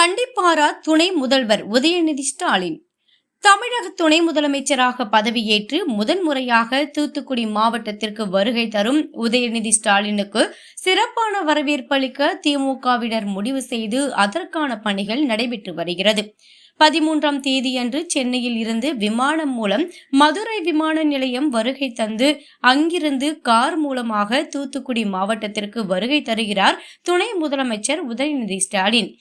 கண்டிப்பாரா துணை முதல்வர் உதயநிதி ஸ்டாலின்? தமிழக துணை முதலமைச்சராக பதவியேற்று முதன் முறையாக தூத்துக்குடி மாவட்டத்திற்கு வருகை தரும் உதயநிதி ஸ்டாலினுக்கு சிறப்பான வரவேற்பு அளிக்க திமுகவினர் முடிவு செய்து அதற்கான பணிகள் நடைபெற்று வருகிறது. பதிமூன்றாம் தேதியன்று சென்னையில் இருந்து விமானம் மூலம் மதுரை விமான நிலையம் வருகை தந்து அங்கிருந்து கார் மூலமாக தூத்துக்குடி மாவட்டத்திற்கு வருகை தருகிறார் துணை முதலமைச்சர் உதயநிதி ஸ்டாலின்.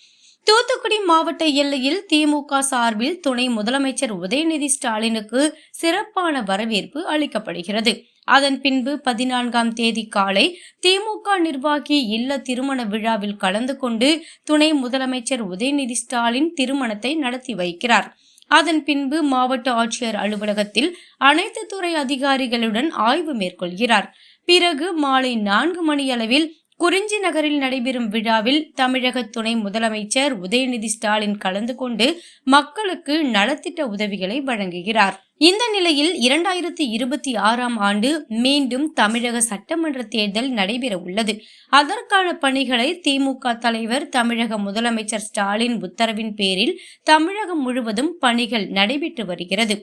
தூத்துக்குடி மாவட்ட எல்லையில் திமுக சார்பில் துணை முதலமைச்சர் உதயநிதி ஸ்டாலினுக்கு சிறப்பான வரவேற்பு அளிக்கப்படுகிறது. அதன் பின்பு பதினான்காம் தேதி காலை திமுக நிர்வாகி இல்ல திருமண விழாவில் கலந்து கொண்டு துணை முதலமைச்சர் உதயநிதி ஸ்டாலின் திருமணத்தை நடத்தி வைக்கிறார். அதன் பின்பு மாவட்ட ஆட்சியர் அலுவலகத்தில் அனைத்து துறை அதிகாரிகளுடன் ஆய்வு மேற்கொள்கிறார். பிறகு மாலை நான்கு மணியளவில் குறிஞ்சி நகரில் நடைபெறும் விழாவில் தமிழக துணை முதலமைச்சர் உதயநிதி ஸ்டாலின் கலந்து கொண்டு மக்களுக்கு நலத்திட்ட உதவிகளை வழங்குகிறார். இந்த நிலையில் இரண்டாயிரத்தி இருபத்தி ஆறாம் ஆண்டு மீண்டும் தமிழக சட்டமன்ற தேர்தல் நடைபெற உள்ளது. அதற்கான பணிகளை திமுக தலைவர் தமிழக முதலமைச்சர் ஸ்டாலின் உத்தரவின் பேரில் தமிழகம் முழுவதும் பணிகள் நடைபெற்று வருகிறது.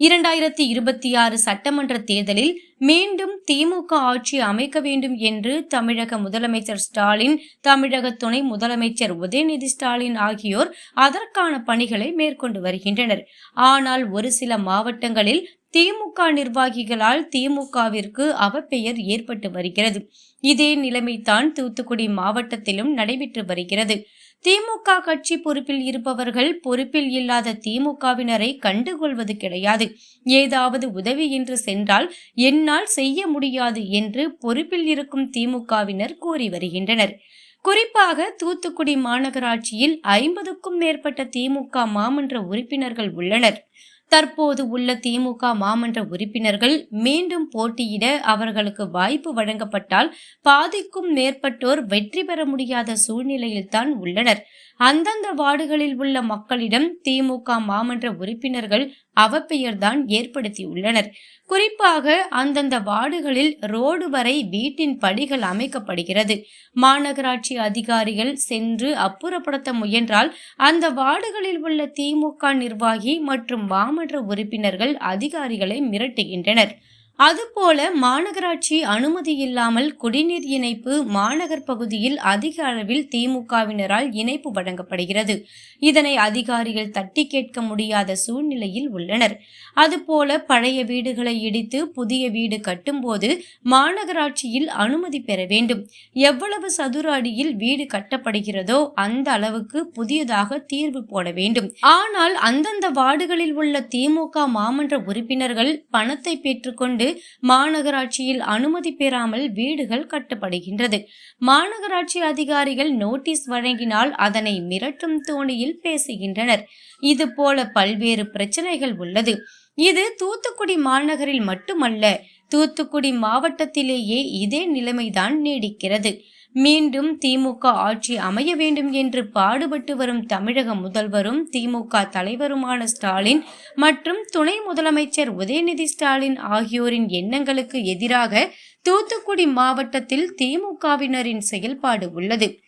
இரண்டாயிரத்தி இருபத்தி ஆறு சட்டமன்ற தேர்தலில் மீண்டும் திமுக ஆட்சி அமைக்க வேண்டும் என்று தமிழக முதலமைச்சர் ஸ்டாலின் தமிழக துணை முதலமைச்சர் உதயநிதி ஸ்டாலின் ஆகியோர் அதற்கான பணிகளை மேற்கொண்டு வருகின்றனர். ஆனால் ஒரு சில மாவட்டங்களில் திமுக நிர்வாகிகளால் திமுகவிற்கு அவப்பெயர் ஏற்பட்டு வருகிறது. இதே நிலைமைதான் தூத்துக்குடி மாவட்டத்திலும் நடைபெற்று வருகிறது. திமுக கட்சி பொறுப்பில் இருப்பவர்கள் பொறுப்பில் இல்லாத திமுகவினரை கண்டுகொள்வது கிடையாது. ஏதாவது உதவி என்று சென்றால் என்னால் செய்ய முடியாது என்று பொறுப்பில் இருக்கும் திமுகவினர் கூறி வருகின்றனர். குறிப்பாக தூத்துக்குடி மாநகராட்சியில் ஐம்பதுக்கும் மேற்பட்ட திமுக மாமன்ற உறுப்பினர்கள் உள்ளனர். தற்போது உள்ள திமுக மாமன்ற உறுப்பினர்கள் மீண்டும் போட்டியிட அவர்களுக்கு வாய்ப்பு வழங்கப்பட்டால் பாதிக்கும் மேற்பட்டோர் வெற்றி பெற முடியாத சூழ்நிலையில்தான் உள்ளனர். அந்தந்த வார்டுகளில் உள்ள மக்களிடம் திமுக மாமன்ற உறுப்பினர்கள் அவப்பெயர்தான் ஏற்படுத்தியுள்ளனர். குறிப்பாக அந்தந்த வார்டுகளில் ரோடு வரை வீட்டின் படிகள் அமைக்கப்படுகிறது. மாநகராட்சி அதிகாரிகள் சென்று அப்புறப்படுத்த முயன்றால் அந்த வார்டுகளில் உள்ள திமுக நிர்வாகி மற்றும் மாமன்ற உறுப்பினர்கள் அதிகாரிகளை மிரட்டுகின்றனர். அதுபோல மாநகராட்சி அனுமதி இல்லாமல் குடிநீர் இணைப்பு மாநகர் பகுதியில் அதிக அளவில் திமுகவினரால் இணைப்பு வழங்கப்படுகிறது. இதனை அதிகாரிகள் தட்டி கேட்க முடியாத சூழ்நிலையில் உள்ளனர். அதுபோல பழைய வீடுகளை இடித்து புதிய வீடு கட்டும்போது மாநகராட்சியில் அனுமதி பெற வேண்டும். எவ்வளவு சதுர அடியில் வீடு கட்டப்படுகிறதோ அந்த அளவுக்கு புதியதாக தீர்வு போட வேண்டும். ஆனால் அந்தந்த வார்டுகளில் உள்ள திமுக மாமன்ற உறுப்பினர்கள் பணத்தை பெற்றுக்கொண்டு மாநகராட்சியில் அனுமதி பெறாமல் வீடுகள் கட்டப்படுகின்றது. மாநகராட்சி அதிகாரிகள் நோட்டீஸ் வழங்கினால் அதனை மிரட்டும் தோணியில் பேசுகின்றனர். இது போல பல்வேறு பிரச்சனைகள் உள்ளது. இது தூத்துக்குடி மாநகரில் மட்டுமல்ல தூத்துக்குடி மாவட்டத்திலேயே இதே நிலைமைதான் நீடிக்கிறது. மீண்டும் திமுக ஆட்சி அமைய வேண்டும் என்று பாடுபட்டு வரும் தமிழக முதல்வரும் திமுக தலைவருமான ஸ்டாலின் மற்றும் துணை முதலமைச்சர் உதயநிதி ஸ்டாலின் ஆகியோரின் எண்ணங்களுக்கு எதிராக தூத்துக்குடி மாவட்டத்தில் திமுகவினரின் செயல்பாடு உள்ளது.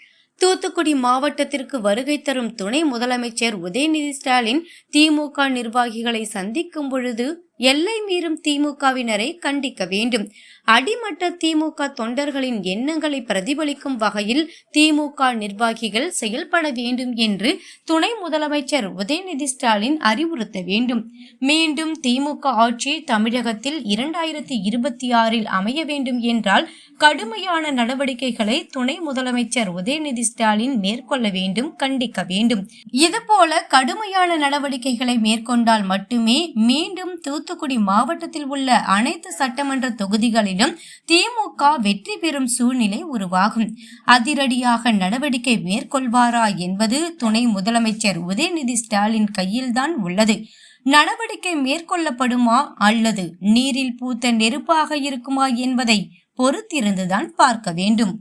தூத்துக்குடி மாவட்டத்திற்கு வருகை தரும் துணை முதலமைச்சர் உதயநிதி ஸ்டாலின் திமுக நிர்வாகிகளை சந்திக்கும் பொழுது எல்லை மீறும் திமுகவினரை கண்டிக்க வேண்டும். அடிமட்ட திமுக தொண்டர்களின் எண்ணங்களை பிரதிபலிக்கும் வகையில் திமுக நிர்வாகிகள் செயல்பட வேண்டும் என்று துணை முதலமைச்சர் உதயநிதி ஸ்டாலின் அறிவுறுத்த வேண்டும். மீண்டும் திமுக ஆட்சி தமிழகத்தில் இரண்டாயிரத்தி இருபத்தி ஆறில் அமைய வேண்டும் என்றால் கடுமையான நடவடிக்கைகளை துணை முதலமைச்சர் உதயநிதி ஸ்டாலின் மேற்கொள்ள வேண்டும் கண்டிக்க வேண்டும். இதுபோல கடுமையான நடவடிக்கைகளை மேற்கொண்டால் மட்டுமே மீண்டும் தூத்துக்குடி மாவட்டத்தில் உள்ள அனைத்து சட்டமன்ற தொகுதிகளிலும் திமுக வெற்றி பெறும் சூழ்நிலை உருவாகும். அதிரடியாக நடவடிக்கை மேற்கொள்வாரா என்பது துணை முதலமைச்சர் உதயநிதி ஸ்டாலின் கையில்தான் உள்ளது. நடவடிக்கை மேற்கொள்ளப்படுமா அல்லது நீரில் பூத்த நெருப்பாக இருக்குமா என்பதை பொறுத்திருந்துதான் பார்க்க வேண்டும்.